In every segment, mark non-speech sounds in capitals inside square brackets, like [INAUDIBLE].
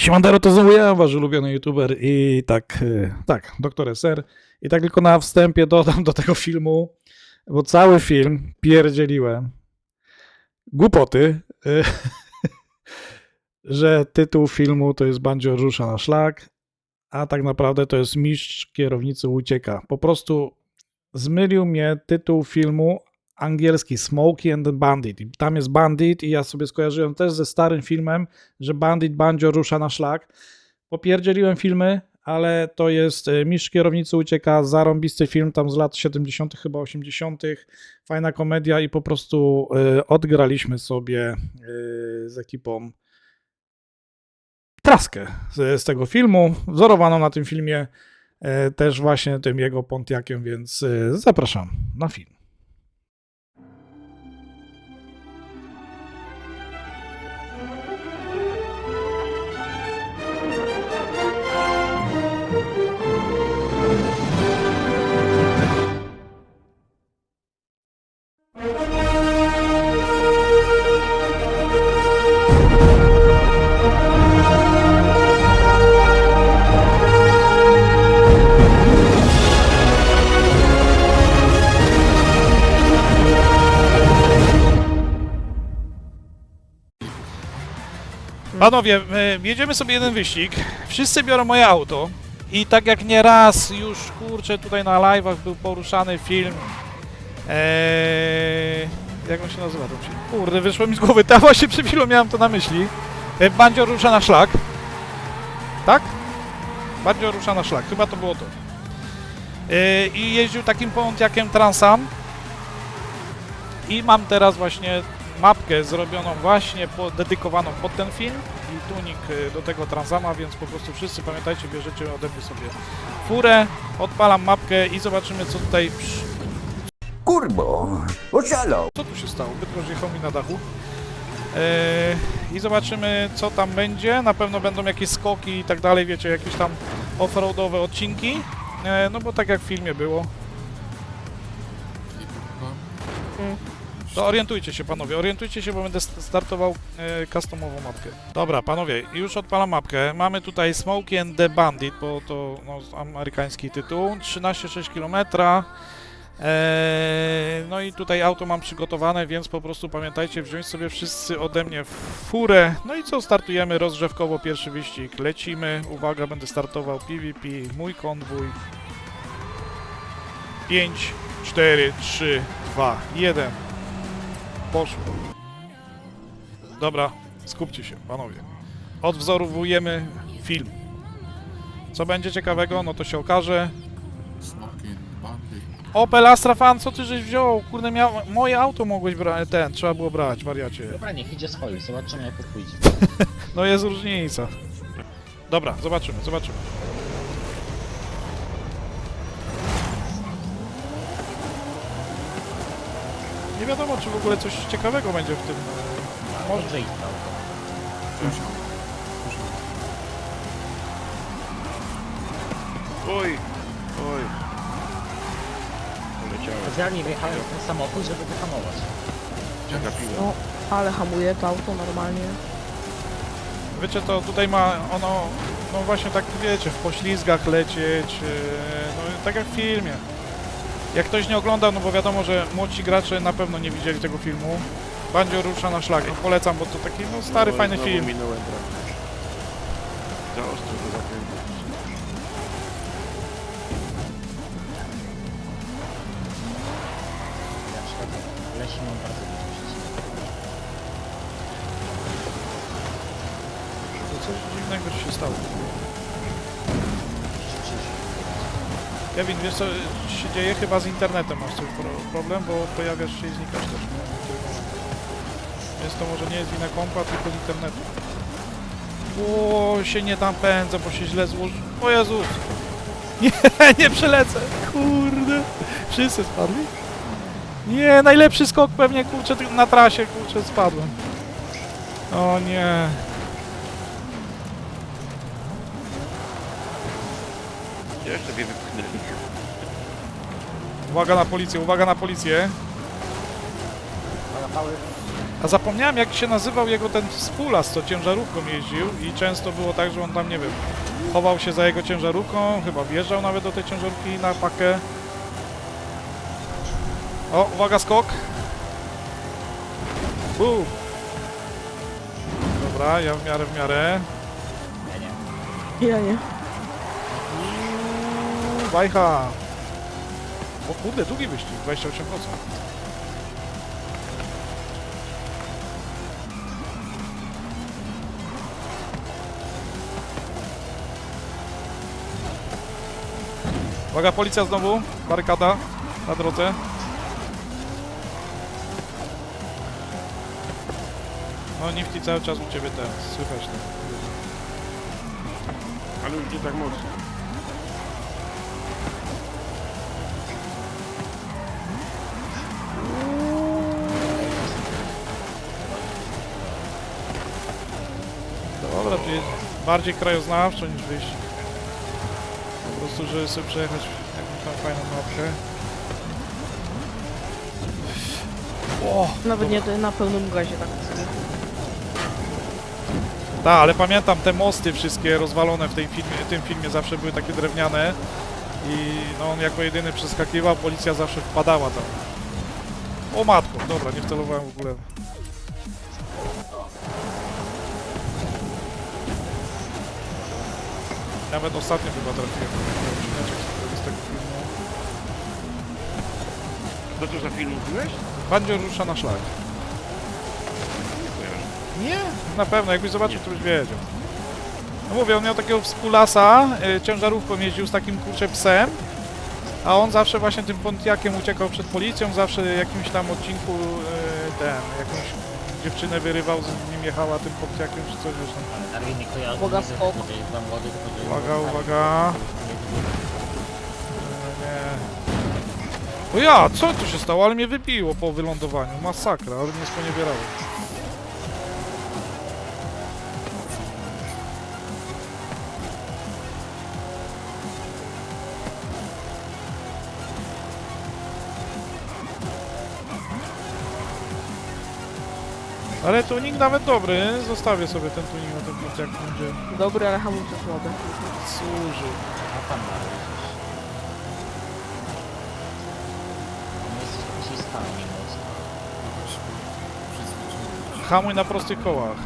Siemandero, to znowu ja, wasz ulubiony youtuber i tak, e, tak, doktor SR. I tak tylko na wstępie dodam do tego filmu, bo cały film pierdzieliłem. Głupoty, e, [LAUGHS] że tytuł filmu to jest Bandzio rusza na szlak, a tak naprawdę to jest mistrz kierownicy ucieka. Po prostu zmylił mnie tytuł filmu angielski Smokey and the Bandit. I tam jest Bandit i ja sobie skojarzyłem też ze starym filmem, że Bandit Banjo rusza na szlak. Popierdzieliłem filmy, ale to jest e, Mistrz Kierownicy Ucieka, zarąbisty film tam z lat 70. chyba 80. Fajna komedia i po prostu e, odgraliśmy sobie e, z ekipą traskę z, z tego filmu, wzorowaną na tym filmie e, też właśnie tym jego Pontiakiem, więc e, zapraszam na film. Panowie, jedziemy sobie jeden wyścig. Wszyscy biorą moje auto. I tak jak nie raz już, kurczę, tutaj na live'ach był poruszany film. Eee, jak on się nazywa ten film? Kurde, wyszło mi z głowy. [LAUGHS] Ta właśnie przed chwilą miałem to na myśli. E, Bandzio rusza na szlak. Tak? Bandzio rusza na szlak. Chyba to było to. E, I jeździł takim Pontiaciem Transam. I mam teraz właśnie mapkę zrobioną właśnie po, dedykowaną pod ten film i tunik y, do tego Transama, więc po prostu wszyscy pamiętajcie, bierzecie ode mnie sobie furę, odpalam mapkę i zobaczymy co tutaj, Kurbo, oszalał. co tu się stało, Bydgoszcz jechał mi na dachu. Yy, I zobaczymy co tam będzie, na pewno będą jakieś skoki i tak dalej, wiecie, jakieś tam offroadowe odcinki, Yy, no bo tak jak w filmie było. To orientujcie się panowie, orientujcie się, bo będę st- startował e, customową mapkę. Dobra panowie, już odpalam mapkę. Mamy tutaj Smokey and the Bandit, bo to no, amerykański tytuł. 13,6 km. Eee, no i tutaj auto mam przygotowane, więc po prostu pamiętajcie wziąć sobie wszyscy ode mnie furę. No i co, startujemy rozgrzewkowo pierwszy wyścig. Lecimy, uwaga, będę startował PvP, mój konwój. 5, 4, 3, 2, 1. Poszło. Dobra, skupcie się, panowie. Odwzorowujemy film. Co będzie ciekawego, no to się okaże. Smoking Bandit. Opel Astra Fan, co ty żeś wziął? Kurde, miał... moje auto mogłeś brać, ten, trzeba było brać, wariacie. Dobra, niech idzie swoim, zobaczymy jak to pójdzie. [LAUGHS] No jest różnica. Dobra, zobaczymy, zobaczymy. Nie wiadomo, czy w ogóle coś ciekawego będzie w tym. Może. Może. Słyszał. Oj, oj. Poleciałem. Specjalnie wjechałem w ten samochód, żeby wyhamować. Zagapiłem. No, ale hamuje to auto normalnie. Wiecie, to tutaj ma ono, no właśnie tak wiecie, w poślizgach lecieć, yy, no tak jak w filmie. Jak ktoś nie oglądał, no bo wiadomo, że młodzi gracze na pewno nie widzieli tego filmu. Bandzio rusza na szlak. No, polecam, bo to taki no, stary, Oj, fajny znowu film. minąłem. Za ostro zakręcił. Ja mam bardzo dużo. To coś dziwnego się stało. Kevin, wiesz co się dzieje? Chyba z internetem masz coś pro- problem, bo pojawiasz się i znikasz też. Więc to może nie jest wina kompa, tylko z internetu. O, się nie tam pędzę, bo się źle złoży. O Jezus! [LAUGHS] Nie, nie przelecę! Kurde! Wszyscy spadli? Nie, najlepszy skok pewnie, kurczę, na trasie, kurczę, spadłem. O nie. Jak sobie wypchnęli? Uwaga na policję, uwaga na policję. A zapomniałem jak się nazywał jego ten współlas, co ciężarówką jeździł i często było tak, że on tam, nie wiem, chował się za jego ciężarówką, chyba wjeżdżał nawet do tej ciężarówki na pakę. O, uwaga, skok. Bum. Dobra, ja w miarę, w miarę. Ja nie. Wajcha. O kurde, długi wyścig, 28%. Uwaga, policja znowu, barykada na drodze. No Nifty cały czas u Ciebie słychać to. Ale już nie tak mocno. Bardziej krajoznawczo niż wyjść. Po prostu, żeby sobie przejechać jakąś tam fajną mapkę. O! Nawet nie na pełnym gazie tak sobie. Tak, ale pamiętam te mosty wszystkie rozwalone w tej filmie, tym filmie zawsze były takie drewniane i no on jako jedyny przeskakiwał, policja zawsze wpadała tam. O matko, dobra, nie wcelowałem w ogóle. Nawet ostatnio chyba trafiłem na taki odcineczek z tego filmu. Co to za film mówiłeś? Bandzior rusza na szlak. Nie na pewno, jakbyś zobaczył, to byś wiedział. No mówię, on miał takiego współlasa, y, ciężarówką jeździł z takim kurczę psem, a on zawsze właśnie tym Pontiakiem uciekał przed policją, zawsze jakimś tam odcinku y, ten, jakąś dziewczynę wyrywał, z nim jechała tym Pontiakiem czy coś, wiesz tam. Ale Darwin nie kojarzy. Uwaga, skok. Uwaga, uwaga. Nie. O ja, co tu się stało? Ale mnie wybiło po wylądowaniu. Masakra, ale mnie sponiebierało. Ale tuning nawet dobry. Zostawię sobie ten tuning na tym punkcie, jak będzie Dobry, ale hamulce słabe. służył. A pan. On jest mocno. Przyzwyczaić. Hamuj na prostych kołach.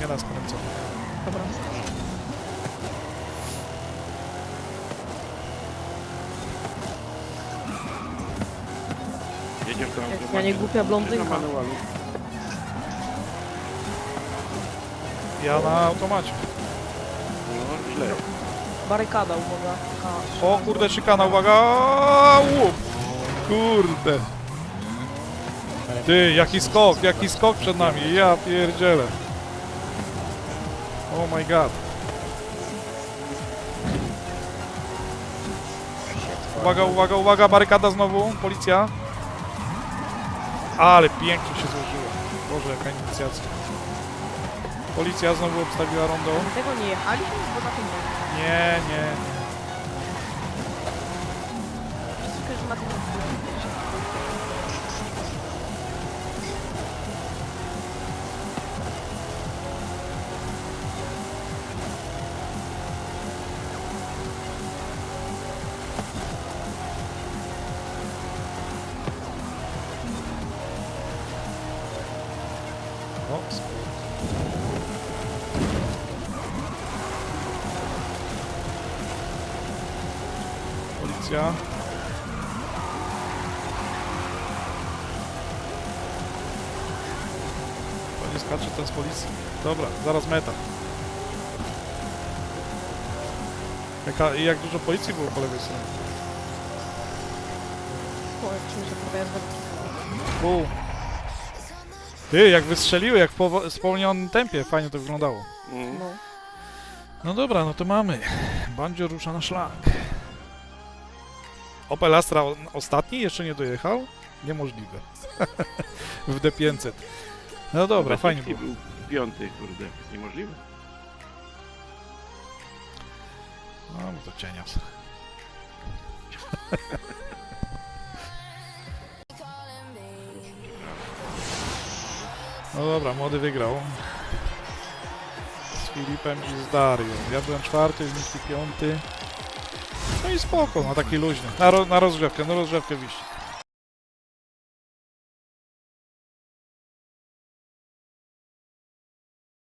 Nie na skręconych. Dobra. Ja nie głupia blondynka. Manualu. Ja na automacie. No, źle. Barykada, uwaga. Taka- O kurde, szykana, uwaga! Łup! Kurde. Ty, jaki skok, jaki skok przed nami, ja pierdzielę. Oh my god. Uwaga, uwaga, uwaga, barykada znowu, policja. Ale pięknie się złożyło. Boże, jaka inicjacja. Policja znowu obstawiła rondo. Tego nie jechaliśmy, bo na tym nie. Nie, nie. Tylko, że na tym Policja. Nie skacze ten z policji. Dobra, zaraz meta. Jaka, jak dużo policji było po lewej stronie? O, Ty, jak wystrzeliły, jak w powo- spowolnionym tempie, fajnie to wyglądało. Mm. No. No dobra, no to mamy. Bandzio rusza na szlak. Opel Astra o- ostatni jeszcze nie dojechał? Niemożliwe. [LAUGHS] w D500. No dobra, fajnie było. był piąty, kurde. Niemożliwe. No, no to cienias. [LAUGHS] No dobra, młody wygrał. Z Filipem i z Darią. Ja byłem czwarty, Miki piąty. No i spoko, no taki luźny. Na, ro, na rozgrzewkę, na rozgrzewkę wyścig.